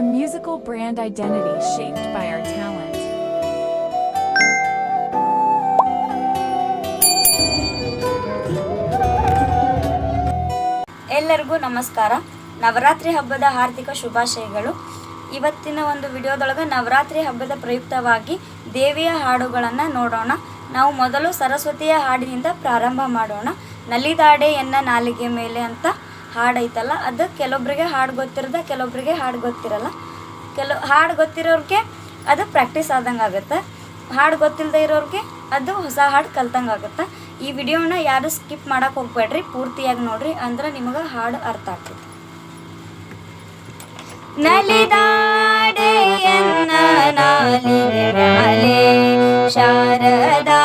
a musical brand identity shaped by our talent. ಎಲ್ಲರಿಗೂ ನಮಸ್ಕಾರ. ನವರಾತ್ರಿ ಹಬ್ಬದ ಹಾರ್ದಿಕ ಶುಭಾಶಯಗಳು. ಇವತ್ತಿನ ಒಂದು ವಿಡಿಯೋದೊಳಗೆ ನವರಾತ್ರಿ ಹಬ್ಬದ ಪ್ರಯುಕ್ತವಾಗಿ ದೇವಿಯ ಹಾಡುಗಳನ್ನು ನೋಡೋಣ. ನಾವು ಮೊದಲು ಸರಸ್ವತಿಯ ಹಾಡಿನಿಂದ ಪ್ರಾರಂಭ ಮಾಡೋಣ. ನಲಿದಾಡೆ ಎನ್ನ ನಾಲಿಗೆ ಮೇಲೆ ಅಂತ ಹಾಡೈತಲ್ಲ, ಅದು ಕೆಲವೊಬ್ಬರಿಗೆ ಹಾಡು ಗೊತ್ತಿರದ ಕೆಲವೊಬ್ಬರಿಗೆ ಹಾಡು ಗೊತ್ತಿರಲ್ಲ. ಕೆಲವು, ಹಾಡು ಗೊತ್ತಿರೋರಿಗೆ ಅದು ಪ್ರಾಕ್ಟೀಸ್ ಆದಂಗೆ ಆಗುತ್ತೆ. ಹಾಡು ಗೊತ್ತಿಲ್ಲದೆ ಇರೋರಿಗೆ ಅದು ಹೊಸ ಹಾಡು ಕಲ್ತಂಗೆ ಆಗುತ್ತೆ. ಈ ವಿಡಿಯೋನ ಯಾರು ಸ್ಕಿಪ್ ಮಾಡೋಕೆ ಹೋಗ್ಬೇಡ್ರಿ, ಪೂರ್ತಿಯಾಗಿ ನೋಡ್ರಿ, ಅಂದ್ರೆ ನಿಮಗೆ ಹಾಡು ಅರ್ಥ ಆಗ್ತದೆ. ಶಾರದಾ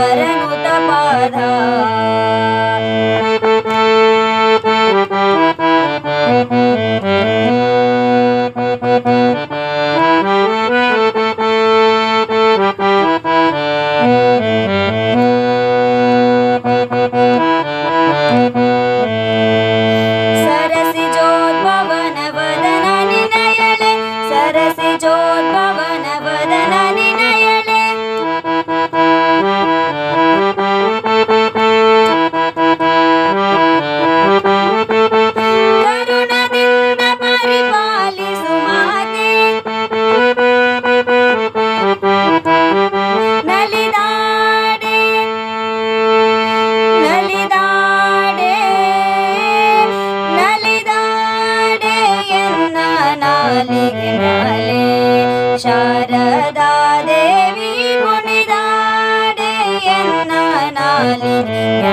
હરનું તપધા ശാരദാദേവി മുനിതാരേ എന്നാലില്ല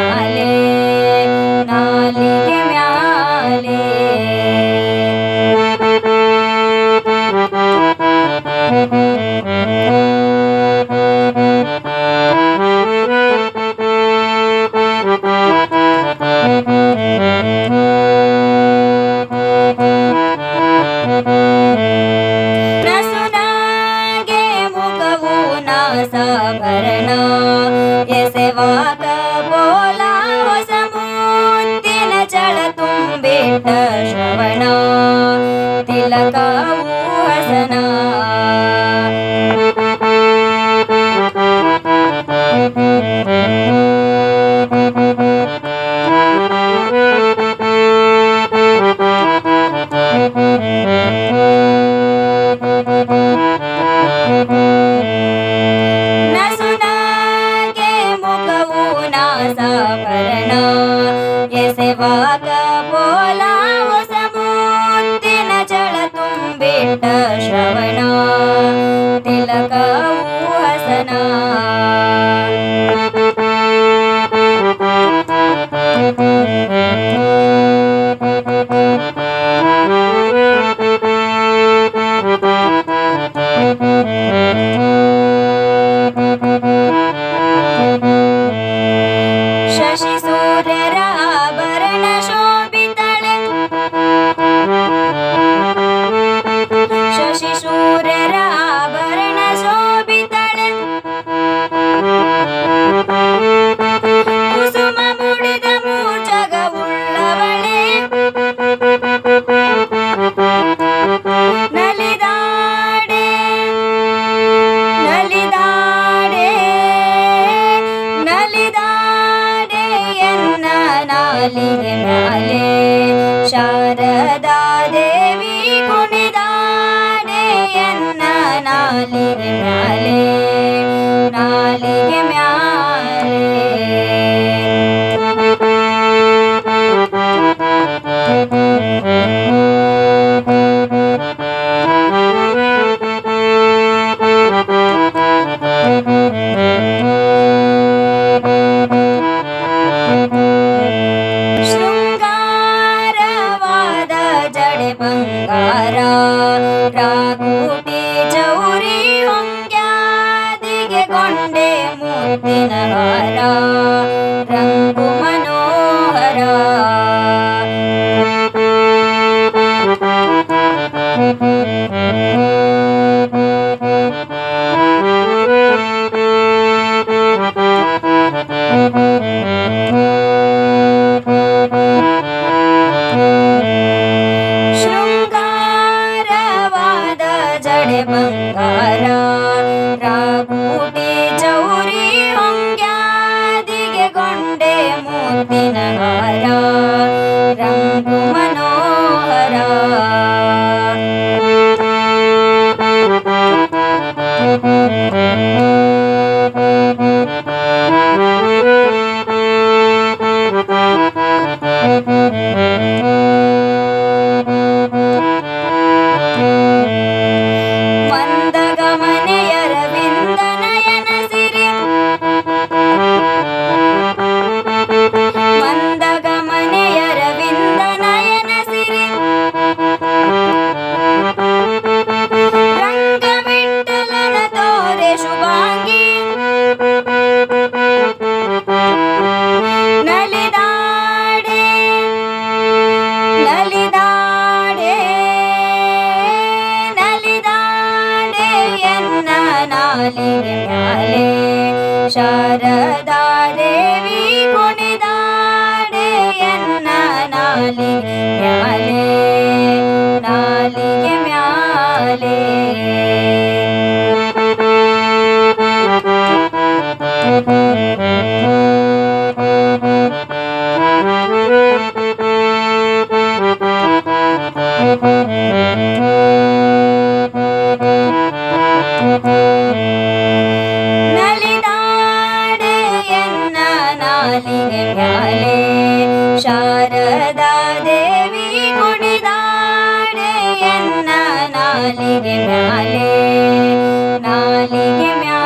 ी यानी राम शृङ्गारवाद जड मङ्गार ನಾಲಿಗೆ ನಾಲಿಗೆ ಮ್ಯಾ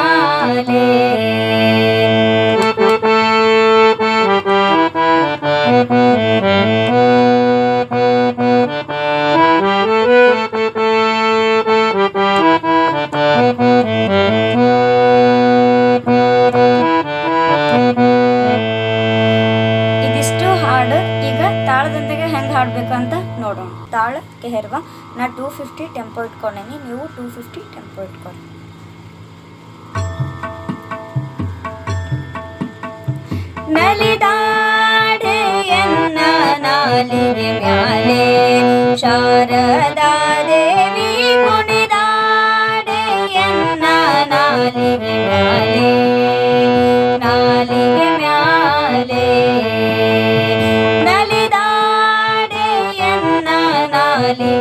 ಅದಕ್ಕೆ ಹೆರ್ವಾ ನಾ ಟೂ ಫಿಫ್ಟಿ ಟೆಂಪೋ ಇಟ್ಕೊಂಡೇನಿ ನೀವು ಟೂ ಫಿಫ್ಟಿ ಟೆಂಪೋ ಇಟ್ಕೊಳ್ಳಿ ನಲಿದಾಡೆಯನ್ನ ನಾಲಿಗೆ ಮ್ಯಾಲೆ ಶಾರದಾ ದೇವಿ ಕುಣಿದಾಡೆಯನ್ನ ನಾಲಿಗೆ ಮ್ಯಾಲೆ Bye.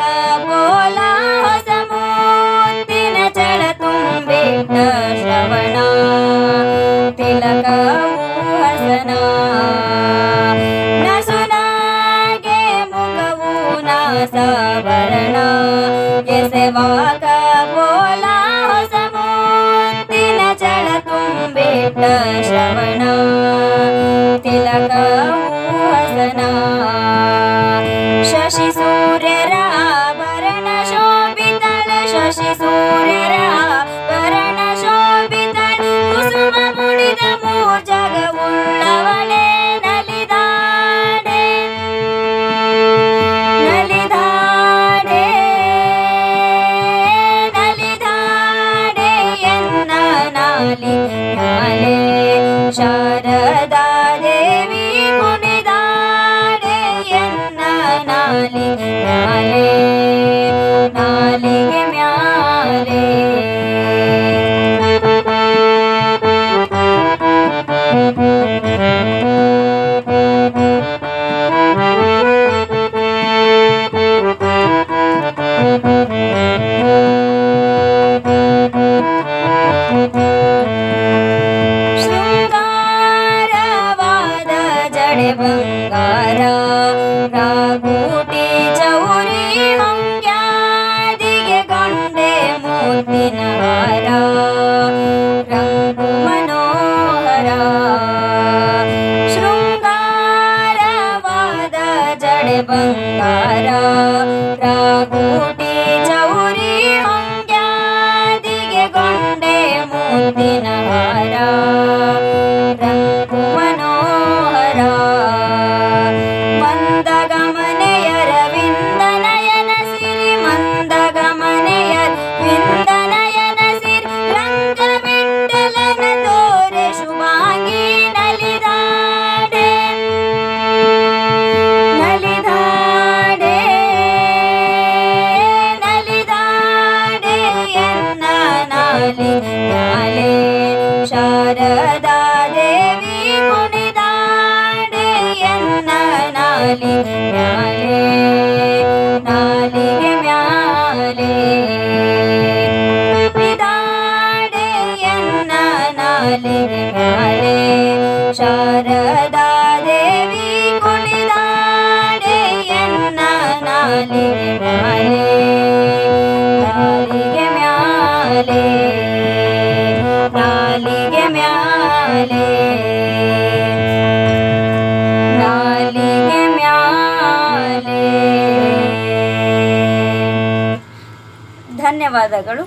ಧನ್ಯವಾದಗಳು.